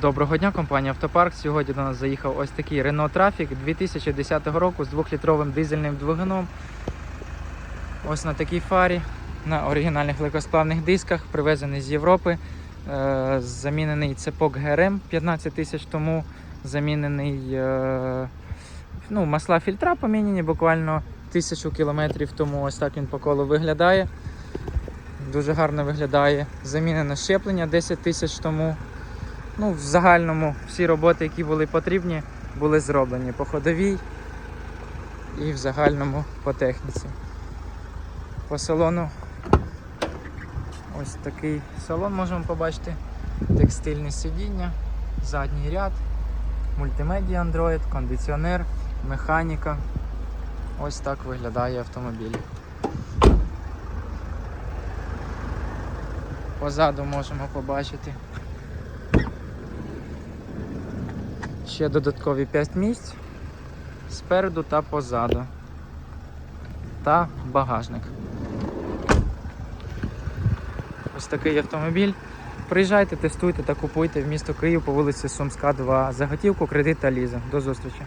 Доброго дня, компанія Автопарк. Сьогодні до нас заїхав ось такий Renault Trafic 2010 року з 2-літровим дизельним двигуном. Ось на такій фарі, на оригінальних легкосплавних дисках, привезений з Європи. Е, Замінений цепок ГРМ 15 тисяч тому. Замінений е, ну, масла фільтра поміняні буквально тисячу кілометрів тому. Ось так він по колу виглядає. Дуже гарно виглядає. Замінено щеплення 10 тисяч тому. Ну, в загальному всі роботи, які були потрібні, були зроблені по ходовій і в загальному по техніці. По салону ось такий салон можемо побачити. Текстильне сидіння, задній ряд, мультимедіа Android, кондиціонер, механіка. Ось так виглядає автомобіль. Позаду можемо побачити ще додаткові 5 місць спереду та позаду. Та багажник. Ось такий автомобіль. Приїжджайте, тестуйте та купуйте в місто Київ по вулиці Сумська, 2. Заготівку, кредит та лізинг. До зустрічі.